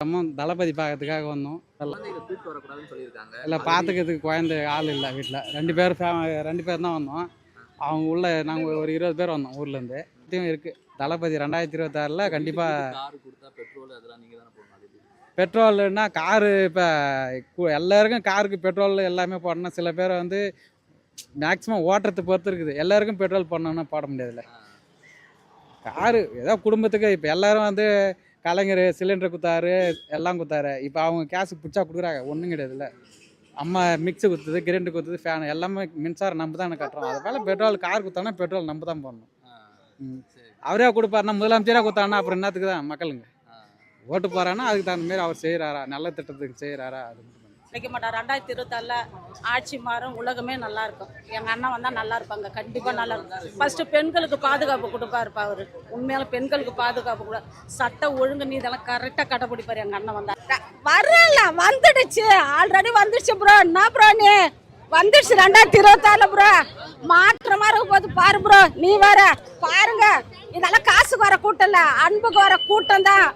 தளபதி பார்க்கறதுக்காக வந்தோம். இல்லை பார்த்துக்கிறதுக்கு குழந்தை ஆள் இல்லை வீட்டில் ரெண்டு பேர் ரெண்டு பேர் தான் வந்தோம். அவங்க உள்ள நாங்கள் ஒரு இருபது பேர் வந்தோம் ஊர்லேருந்து இதுவும் இருக்குது தளபதி ரெண்டாயிரத்தி இருபத்தாறில் கண்டிப்பாக? பெட்ரோல்னா காரு இப்போ எல்லாருக்கும் காருக்கு பெட்ரோல் எல்லாமே போடணும். சில பேர் வந்து மேக்ஸிமம் ஓட்டுறது பொறுத்து இருக்குது. எல்லாருக்கும் பெட்ரோல் போடணும்னா போட முடியாதுல்ல. காரு ஏதோ குடும்பத்துக்கு இப்போ எல்லாரும் வந்து கலைஞர் சிலிண்டர் குத்தாரு எல்லாம் குத்தாரு. இப்போ அவங்க கேஸு பிடிச்சா கொடுக்குறாங்க. ஒன்றும் கிடையாதுல்ல அம்மா மிக்ஸி குத்துது கிரைண்டர் குத்துது ஃபேன் எல்லாமே மின்சாரம் நம்ம தானே கட்டுறோம். அதனால பெட்ரோல் கார் குத்தானா பெட்ரோல் நம்ம தான் போடணும். அவரே கொடுப்பாருன்னா முதலமைச்சராக கொடுத்தாருன்னா அப்புறம் என்னத்துக்கு தான் மக்களுங்க. ஓட்டு போறான்னா அதுக்கு தகுந்த மாதிரி அவர் செய்கிறாரா நல்ல திட்டத்துக்கு செய்கிறாரா அது வைக்க நினைக்க மாட்டார். ரெண்டாயிரத்தி இருபத்தாறில் ஆட்சி மாறும் உலகமே நல்லா இருக்கும். எங்கள் அண்ணன் வந்தால் நல்லா இருப்பாங்க கண்டிப்பாக நல்லா இருக்கும். ஃபஸ்ட்டு பெண்களுக்கு பாதுகாப்பு கொடுப்பாரு அவர். உண்மையால பெண்களுக்கு பாதுகாப்பு கூட. சட்ட ஒழுங்கு நீ இதெல்லாம் கரெக்டாக கடைப்பிடிப்பார் எங்கள் அண்ணன் வந்தா. வரல வந்துடுச்சு. ஆல்ரெடி வந்துடுச்சு ப்ரோ என்ன ப்ரோ நீ? வந்துடுச்சு ரெண்டாயிரத்தி இருபத்தாறுல ப்ரோ மாற்றமாக இருக்க போது பாரு ப்ரோ நீ வேற பாருங்க. இதெல்லாம் காசுக்கு வர கூட்டம் இல்லை. அன்புக்கு வர கூட்டம் தான்.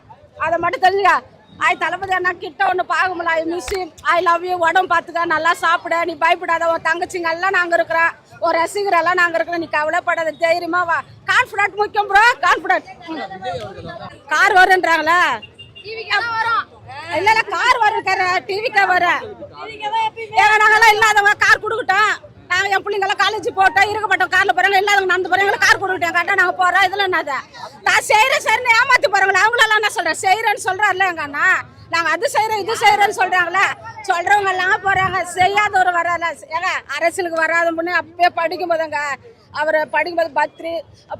அதை மட்டும் தெரிஞ்சுக்க. ஆய் தளபதி அண்ணா கிட்ட ஒன்று பார்க்கும்ல I miss I love you உடம்பு பார்த்துக்க நல்லா சாப்பிட நீ பயப்படாத உன் தங்கச்சிங்க எல்லாம் நாங்கள் இருக்கிறோம். ஒரு ரசிகர் எல்லாம் நாங்கள் இருக்கிறோம் நீ கவலைப்படாத தைரியமா வா. கான்ஃபிடன்ட் முக்கியம் ப்ரோ கான்ஃபிடன்ட் கார் வருன்றாங்களா இல்ல இல்ல கார் வருக்கார டிவிக்கா வர? நாங்கெல்லாம் இல்லாதவங்க கார் கொடுக்கட்டும். நாங்க என் பிள்ளைங்க எல்லாம் காலேஜ் போட்டோம் இருக்கப்பட்டோம் கார்ல போறாங்க இல்லாதவங்க நடந்து போறாங்க கார் கொடுக்கட்டேன் கரெக்டா நாங்க போறோம். இதுல என்னது நான் செய்யறேன் சரின்னு ஏமாத்தி போறாங்களா அவங்களெல்லாம் என்ன சொல்கிறேன் செய்கிறேன்னு சொல்றாருல எங்க அண்ணா? நாங்கள் அது செய்கிறோம் இது செய்கிறோன்னு சொல்கிறாங்களே சொல்கிறவங்க எல்லாம் போகிறாங்க செய்யாதவர் வரால ஏங்க அரசியலுக்கு வராத முன்னே அப்பயே படிக்கும் போதுங்க அவர் படிக்கும்போது பத்ரி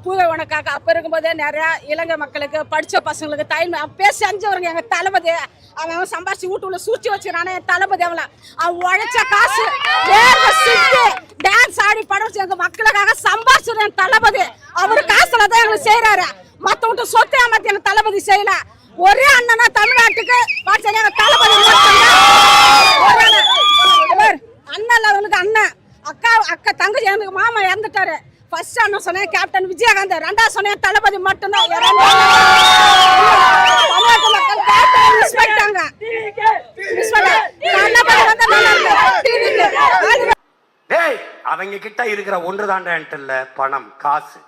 பூவை உனக்காக அப்போ இருக்கும்போதே நிறையா இலங்கை மக்களுக்கு படித்த பசங்களுக்கு தைன் அப்பயே செஞ்சவருங்க எங்கள் தளபதி. அவன் சம்பாரிச்சு வீட்டுள்ள சூழ்ச்சி வச்சுக்கிறானே என் தளபதி அவள அவன் உழைச்ச காசு டான்ஸ் ஆடி படம் எங்கள் மக்களுக்காக சம்பாரிச்சு என் தளபதி. அவர் காசுல தான் எங்களுக்கு செய்கிறாரு மற்றவங்க சொத்து ஏமாத்தி என்ன தளபதி செய்யல. ஒரே அண்ணனா தமிழ்நாட்டுக்கு வாட்ஸ்அப் எங்கள் தளபதி மட்டும்தான். அண்ணன். பாரு, அண்ணன் அக்கா அக்கா தங்கச்சி எனக்கு மாமா இறந்துட்டாரு. ஃபர்ஸ்ட் அண்ணன் சொன்னேன் கேப்டன் விஜயகாந்த். ரெண்டாவது சொன்னேன் தளபதி மட்டும்தான். வேற தமிழ்நாட்டு மக்கள் கேப்டன் மிஸ் பண்ணிட்டாங்க. மிஸ் பண்ணிட்டாங்க தளபதி வந்தா அவங்க கிட்ட இருக்கிற ஒன்று இல்ல? பணம் காசு.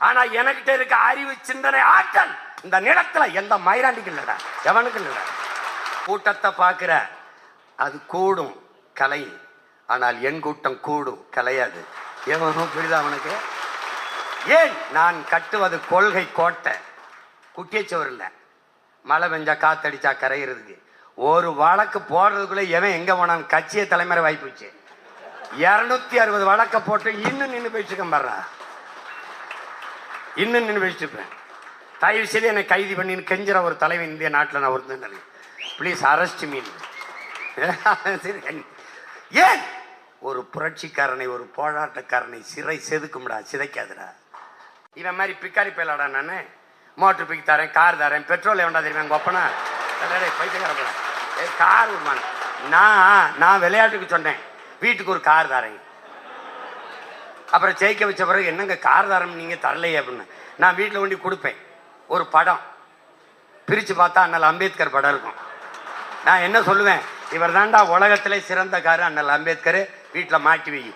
ஆனா எனக்கிட்ட இருக்க அறிவு சிந்தனை ஆற்றல் இந்த நிலத்துல எந்த மயிராண்டிக்கு இல்லடா. எவனுக்கு இல்லடா. கூட்டத்தை பார்க்கிற அது கூடும் கலை. ஆனால் என் கூட்டம் கூடும் கலையாது. எவனும் புரியுதா அவனுக்கு ஏன் நான் கட்டுவது கொள்கை கோட்டை? குட்டியச்சவர் இல்லை. மழை பெஞ்சா காத்தடிச்சா கரையிறதுக்கு. ஒரு வழக்கு போடுறதுக்குள்ளே எவன் எங்கே போனான்? கட்சியை தலைமுறை வாய்ப்புச்சு இரநூத்தி அறுபது வழக்கை போட்டு இன்னும் நின்று போயிட்டு இருக்கேன் பாடுறா இன்னும் நின்று போயிட்டு இருப்பேன். தயவு செய்து என்னை கைது பண்ணின்னு கெஞ்சிற ஒரு தலைவன் இந்திய நாட்டில் நான் ஒருத்தன் ப்ளீஸ் அரெஸ்ட் மீன் சரி ஏன்? ஒரு புரட்சிக்காரனை ஒரு போராட்டக்காரனை சிறை செதுக்கும்டா சிதைக்காதுடா. இவன் மாதிரி பிக்காரி பயலாடா நான். மோட்டர் பிக் தரேன் கார் தரேன் பெட்ரோல் எவன்டா தெரியுமா எங்கள் ஒப்பனா பைத்தியக்காரப்படா ஏ கார் விடுமான் நான் நான் விளையாட்டுக்கு சொன்னேன். வீட்டுக்கு ஒரு கார் தரேன். அப்புறம் ஜெயிக்க வச்ச பிறகு என்னங்க காரதாரம் நீங்கள் தரலையே அப்படின்னு. நான் வீட்டில் கொண்டு கொடுப்பேன். ஒரு படம். பிரித்து பார்த்தா அண்ணல் அம்பேத்கர் படம் இருக்கும். நான் என்ன சொல்லுவேன்? இவர் தாண்டா உலகத்தில் சிறந்த காரு அண்ணல் அம்பேத்கர். வீட்டில் மாட்டி வை.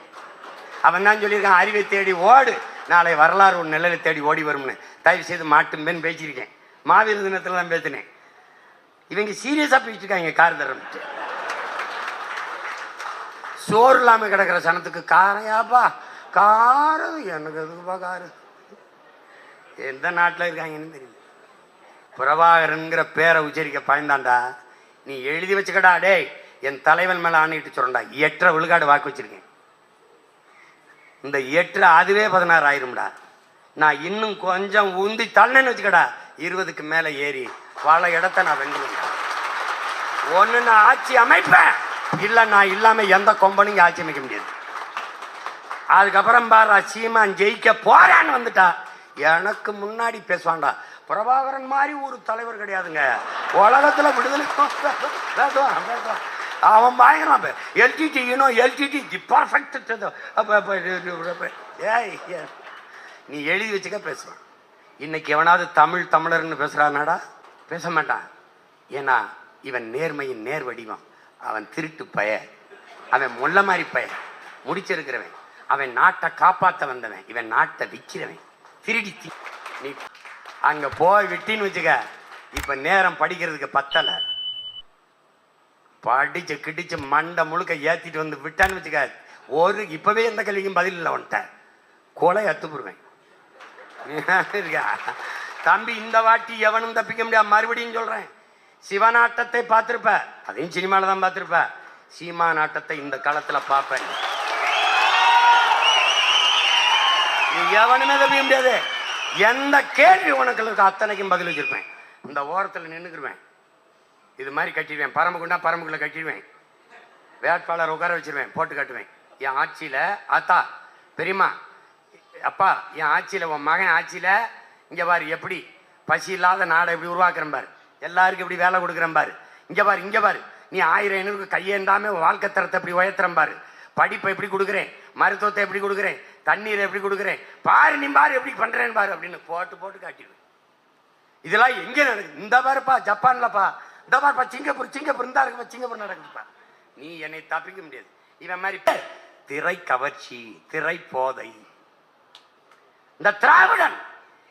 அவன் தான் சொல்லியிருக்கான் அறிவை தேடி ஓடு. நாளை வரலாறு ஒரு நிலையில தேடி ஓடி வரும்னு. தயவு செய்து மாட்டும்பேன்னு பேசியிருக்கேன். மாவீர தினத்தில் தான் பேசினேன். இவங்க சீரியஸாக பேசிட்டு இருக்காங்க கார் சோறு இல்லாமல் கிடக்கிற சனத்துக்கு காரையாப்பா. காரு எனக்கு எதுக்குப்பா காரு எந்த நாட்டில் இருக்காங்கன்னு தெரியல. பிரபாகரனுங்கிற பேரை உச்சரிக்க பயந்தாண்டா. நீ எழுதி வச்சுக்கடா டேய். என் தலைவன் மேலே ஆணையிட்டு சொல்றேன்டா. எட்டரை விழுக்காடு வாக்கு வச்சிருக்கேன். இந்த எட்டு அதுவே பதினாறு ஆயிரும்டா. நான் இன்னும் கொஞ்சம் உந்தி தள்ளனு வச்சுக்கடா. இருபதுக்கு மேலே ஏறி பல இடத்த நான் வெங்குவேன் ஒன்று நான் ஆட்சி அமைப்பேன். இல்லை நான் இல்லாமல் எந்த கொம்பனும் ஆட்சி அமைக்க முடியாது. அதுக்கப்புறம் பாரு சீமான் ஜெயிக்க போறான்னு வந்துட்டா. எனக்கு முன்னாடி பேசுவான்டா. பிரபாகரன் மாதிரி ஒரு தலைவர் கிடையாதுங்க. உலகத்துல விடுதலை பேசுவான் பேசுவான் அவன் பயங்கரம் LTD you know LTD the perfect ஏய் ஏய். நீ எழுதி வச்சுக்க பேசுவான். இன்னைக்கு எவனாவது தமிழ் தமிழர்னு பேசுறானாடா? பேச மாட்டான் ஏன்னா இவன் நேர்மையின் நேர் வடிவம் அவன் திருட்டு பய அவன் முள்ள மாதிரி பய முடிச்சிருக்கிறவன். அவன் நாட்டை காப்பாத்த வந்தவன். இவன் நாட்டை விற்கிறவன் திருடி நீ அங்க போய் விட்டின்னு வச்சுக்க இப்ப நேரம் படிக்கிறதுக்கு பத்தல. படிச்சு கிடிச்சு மண்டை முழுக்க ஏத்திட்டு வந்து விட்டான்னு வச்சுக்க ஒரு இப்பவே எந்த கல்விக்கும் பதில் இல்லை உன்ட்ட கொலை அத்துப்புருவேன் இருக்கா? தம்பி இந்த வாட்டி எவனும் தப்பிக்க முடியாது. மறுபடியும் சொல்றேன். சிவநாட்டத்தை பார்த்துருப்ப. அதையும் சினிமாவில் தான் பார்த்துருப்ப. சீமா நாட்டத்தை இந்த காலத்தில் பார்ப்பேன். எவனுமே தப்பிக்க முடியாது? எந்த கேள்வி உனக்கு இருக்கோ அத்தனைக்கும் பதில் வச்சிருப்பேன். இந்த ஓரத்தில் நின்றுக்குருவேன் இது மாதிரி கட்டிடுவேன். பரம்புக்குண்டா பரம்புக்குள்ள கட்டிடுவேன். வேட்பாளர் உட்கார வச்சிருவேன். போட்டு கட்டுவேன். என் ஆட்சியில் ஆத்தா பெரியம்மா அப்பா என் ஆட்சியில் உன் மகன் ஆட்சியில் இங்கே பாரு எப்படி? பசி இல்லாத நாடை எப்படி உருவாக்குறேன் பாரு. எல்லாருக்கும் எப்படி வேலை கொடுக்குறேன் பாரு. இங்கே பாரு இங்கே பாரு. நீ ஆயிரம் ஐநூறுக்கு கையேந்தாம வாழ்க்கை தரத்தை எப்படி உயர்த்துறேன் பாரு. படிப்பை எப்படி கொடுக்குறேன்? மருத்துவத்தை எப்படி கொடுக்குறேன்? தண்ணீரை எப்படி கொடுக்குறேன்? பாரு நீ பாரு எப்படி பண்ணுறேன்னு பாரு அப்படின்னு போட்டு போட்டு காட்டிடுவேன். இதெல்லாம் எங்க நடக்குது? இந்த பாருப்பா ஜப்பான்லப்பா. இந்த பாருப்பா சிங்கப்பூர் சிங்கப்பூர் இந்த இருக்குப்பா சிங்கப்பூர் நடக்குதுப்பா. நீ என்னை தப்பிக்க முடியாது. இவன் மாதிரி திரை கவர்ச்சி திரை போதை. இந்த திராவிடன்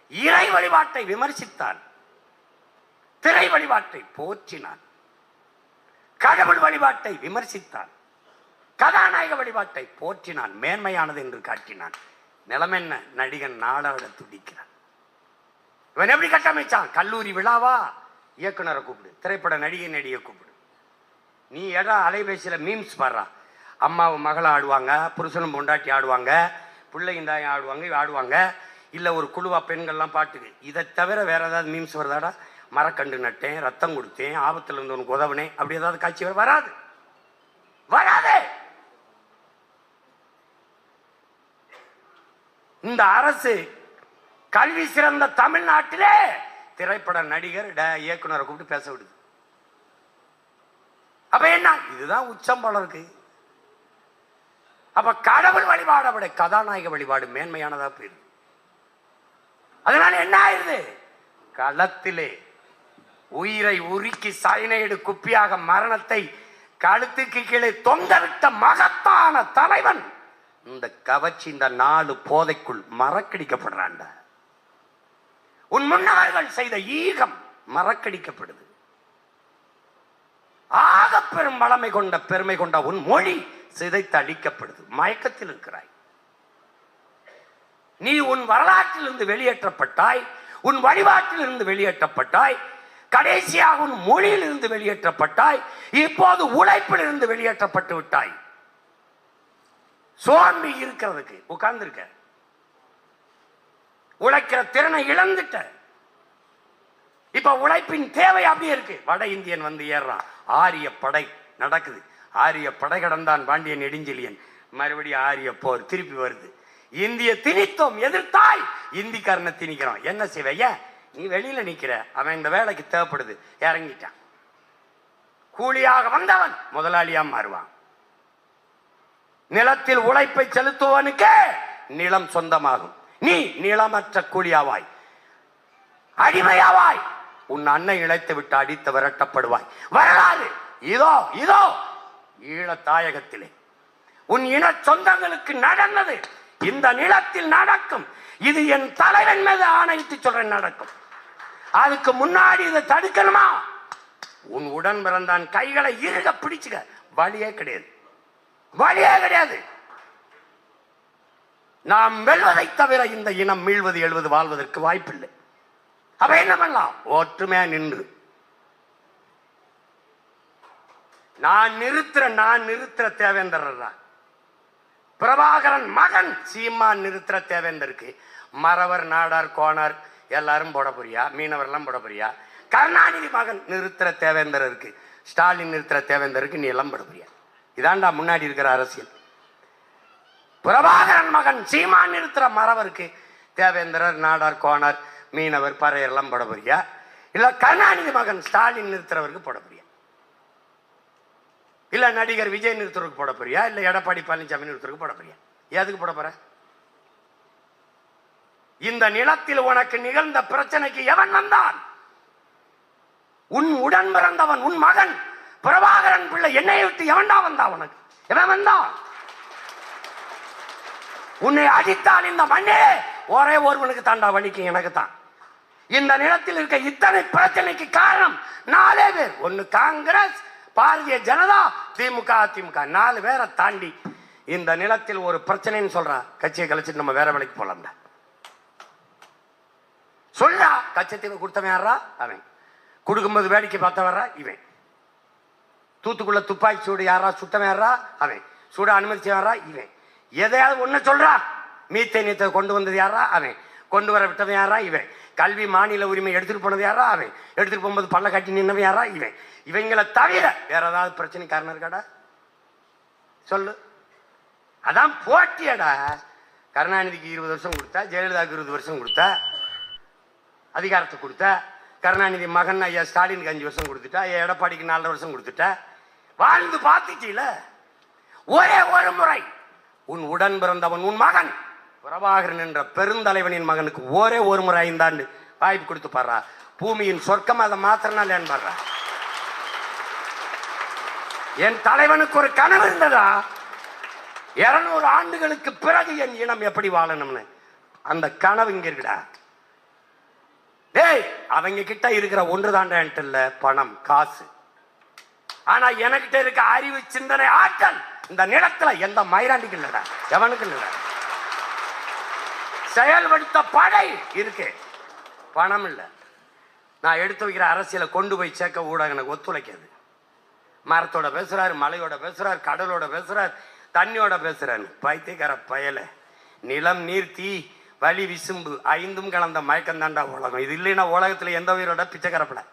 இறை வழிபாட்டை விமர்சித்தான். திரை வழிபாட்டை போற்றினான். கடவுள் வழிபாட்டை விமர்சித்தான். கதாநாயக வழிபாட்டை போற்றினான் மேன்மையானது என்று காட்டினான். நிலைமென்ன நடிகன் நாடாட துடிக்கிறான். இவன் எப்படி கட்டமைச்சான்? கல்லூரி விழாவா? இயக்குனரை கூப்பிடு. திரைப்பட நடிகை நடிகை கூப்பிடு. நீ எடா அலைபேசியில மீம்ஸ் பாடுறா? அம்மாவும் மகளை ஆடுவாங்க புருஷனும் பொண்டாட்டி ஆடுவாங்க பிள்ளைங்க தாயும் ஆடுவாங்க ஆடுவாங்க. இல்லை ஒரு குழுவா பெண்கள்லாம் பாட்டுக்கு. இதை தவிர வேற ஏதாவது மீம்ஸ் வருதாடா? மரக்கண்டு நட்டேன் ரத்தம் கொடுத்தேன் ஆபத்துல இருந்து உனக்கு உதவுனேன். அப்படி ஏதாவது காட்சி வராது. வராது. இந்த அரசு கல்வி சிறந்த தமிழ்நாட்டிலே திரைப்பட நடிகர் ட- இயக்குனரை கூப்பிட்டு பேச விடுது. அப்ப என்ன? இதுதான் உச்சம் போல இருக்கு. அப்ப கடவுள் வழிபாடு அப்படி கதாநாயக வழிபாடு மேன்மையானதா போயிருது அதனால என்ன ஆயிருது களத்திலே உயிரை உருக்கி சைனைடு குப்பியாக மரணத்தை கழுத்துக்கு கீழே தொங்கவிட்ட மகத்தான தலைவன் இந்த கவர்ச்சி இந்த நாலு போதைக்குள் மறக்கடிக்கப்படுறாண்ட உன் முன்னவர்கள் செய்த ஈகம் மறக்கடிக்கப்படுது. ஆக பெரும் வளமை கொண்ட பெருமை கொண்ட உன் மொழி சிதைத்து அழிக்கப்படுது. மயக்கத்தில் இருக்கிறாய். நீ உன் வரலாற்றிலிருந்து வெளியேற்றப்பட்டாய் உன் வழிபாட்டிலிருந்து வெளியேற்றப்பட்டாய் கடைசியாக உன் மொழியிலிருந்து வெளியேற்றப்பட்டாய் இப்போது உழைப்பிலிருந்து வெளியேற்றப்பட்டு விட்டாய். சோர்ந்து இருக்கிறதுக்கு உட்கார்ந்துருக்க உழைக்கிற திறனை இழந்துட்ட இப்ப உழைப்பின் தேவை அப்படியே இருக்கு. வட இந்தியன் வந்து ஏறுறான். ஆரிய படை நடக்குது. ஆரிய படை கடந்தான் பாண்டியன் நெடுஞ்செழியன். மறுபடியும் ஆரிய போர் திருப்பி வருது. இந்திய திணித்தோம். எதிர்த்தாய் இந்திக்காரனை திணிக்கிறோம். என்ன செய்வைய நீ வெளியில நிக்கிற. அவன் இந்த வேலைக்கு தேவைப்படுது. இறங்கிட்டான். கூலியாக வந்தவன். முதலாளியா மாறுவான். நிலத்தில் உழைப்பை செலுத்துவனுக்கு நிலம் சொந்தமாகும். நீ நிலமற்ற கூலியாவாய். அடிமையாவாய். உன் அன்னை இழைத்து விட்டு அடித்து விரட்டப்படுவாய். வரலாறு. இதோ இதோ ஈழ தாயகத்திலே. உன் இன சொந்தங்களுக்கு நடந்தது. இந்த நிலத்தில் நடக்கும். இது என் தலைவன் மீது ஆணையிட்டு சொல்றேன் நடக்கும். அதுக்கு முன்னாடி இதை தடுக்கணுமா? உன் உடன் பிறந்தான் கைகளை இருக பிடிச்சுக்க வழியே கிடையாது. வழியே கிடையாது. நாம் வெல்வதை தவிர இந்த இனம் மீள்வது எழுவது வாழ்வதற்கு வாய்ப்பில்லை. அப்ப என்ன பண்ணலாம்? ஒற்றுமையா நின்று. நான் நிறுத்துற நான் நிறுத்துற தேவேந்திரா பிரபாகரன் மகன் சீமான் நிறுத்துற தேவேந்தருக்கு. மறவர் நாடார் கோணார் எல்லாரும் போட போறியா? மீனவர்லாம் போட போறியா? கருணாநிதி மகன் நிறுத்துற தேவேந்தருக்கு ஸ்டாலின் நிறுத்துற தேவேந்தருக்கு நீ எல்லாம் போட போறியா? இதாண்டா முன்னாடி இருக்கிற அரசியல். பிரபாகரன் மகன் சீமான் நிறுத்துற மறவருக்கு தேவேந்திரர் நாடார் கோணார் மீனவர் பறையர் எல்லாம் போட போறியா? இல்ல கருணாநிதி மகன் ஸ்டாலின் நிறுத்துறவருக்கு போட இல்லை இல்ல நடிகர் விஜய் நிறுத்துறதுக்கு போட போறியா? இல்ல எடப்பாடி பழனிசாமி நிறுத்துறதுக்கு போட போறியா? எதுக்கு போட போற? இந்த நிலத்தில் உனக்கு நிகழ்ந்த பிரச்சனைக்கு எவன் வந்தான்? உன் உடன் பிறந்தவன் உன் மகன். பிரபாகரன் பிள்ளை என்னை விட்டு எவன்டா வந்தா உனக்கு? எவன் வந்தான் உன்னை அடித்தால் இந்த மண்ணே ஒரே ஒருவனுக்கு தாண்டா வலிக்கும் எனக்கு தான் இந்த நிலத்தில் இருக்க இத்தனை பிரச்சனைக்கு காரணம் நாலே பேர். ஒன்னு காங்கிரஸ் பாரதிய ஜனதா திமுக அதிமுக. நாலு பேரை தாண்டி இந்த நிலத்தில் ஒரு பிரச்சனைன்னு சொல்றா. கட்சியை கழிச்சிட்டு நம்ம வேற வேலைக்கு போலாம்டா சொல்றா கச்சத்தீவு கொடுத்தவன் யாரா அவன். கொடுக்கும்போது வேடிக்கை பார்த்தவரா இவன். தூத்துக்குள்ள துப்பாக்கி சூடு யாரா சுத்தம் யாரா? அவன். சூட யாரா இவன். எதையாவது ஒன்று சொல்றா. மீத்தேனியத்தை கொண்டு வந்தது யாரா? அவன். கொண்டு வர விட்டவன் யாரா? இவன். கல்வி மாநில உரிமை எடுத்துட்டு போனது யாரா? அவன். எடுத்துட்டு போகும்போது பள்ள கட்டி நின்னவன் யாரா? இவன். இவங்களை தவிர வேற ஏதாவது பிரச்சனை காரணம் இருக்காடா? சொல்லு. அதான் போட்டியடா. கருணாநிதிக்கு இருபது வருஷம் கொடுத்தா ஜெயலலிதாவுக்கு இருபது வருஷம் கொடுத்தா அதிகாரத்தை கொடுத்த கருணாநிதி மகன் ஐயா ஸ்டாலினுக்கு அஞ்சு வருஷம் கொடுத்துட்டா எடப்பாடிக்கு நாலு வருஷம் கொடுத்துட்டா வாழ்ந்து பார்த்துட்டீல? ஒரே ஒரு முறை. உன் உடன் பிறந்தவன் உன் மகன். பிரபாகரன் என்ற பெருந்தலைவனின் மகனுக்கு ஒரே ஒரு முறை ஐந்தாண்டு வாய்ப்பு கொடுத்து பாடுறா. பூமியின் சொர்க்கம் அதை மாத்திரனால பாடுறா. என் தலைவனுக்கு ஒரு கனவு இருந்ததா? இருநூறு ஆண்டுகளுக்கு பிறகு என் இனம் எப்படி வாழணும்னு. அந்த கனவு இங்க இருக்குடா. டேய் அவங்க கிட்ட இருக்கிற ஒன்று தாண்டா இல்ல பணம் காசு. ஆனா எனக்கிட்ட இருக்க அறிவு சிந்தனை ஆற்றல் இந்த நிலத்துல எந்த மயிராண்டிக்கு இல்லடா. எவனுக்கு இல்லடா. செயல்படுத்த படை இருக்கு. பணம் இல்ல. நான் எடுத்து வைக்கிற அரசியலை கொண்டு போய் சேர்க்க ஊடகம் எனக்கு ஒத்துழைக்காது. மரத்தோட பேசுறாரு மலையோட பேசுறாரு கடலோட பேசுறாரு தண்ணியோட பேசுறாரு. பைத்தியக்கார பயல. நிலம் நீர் தீ வலி விசும்பு ஐந்தும் கலந்த மயக்கம் தாண்டா உலகம். இது இல்லைன்னா உலகத்துல எந்த உயிரோட? பிச்சைக்கரப்பட.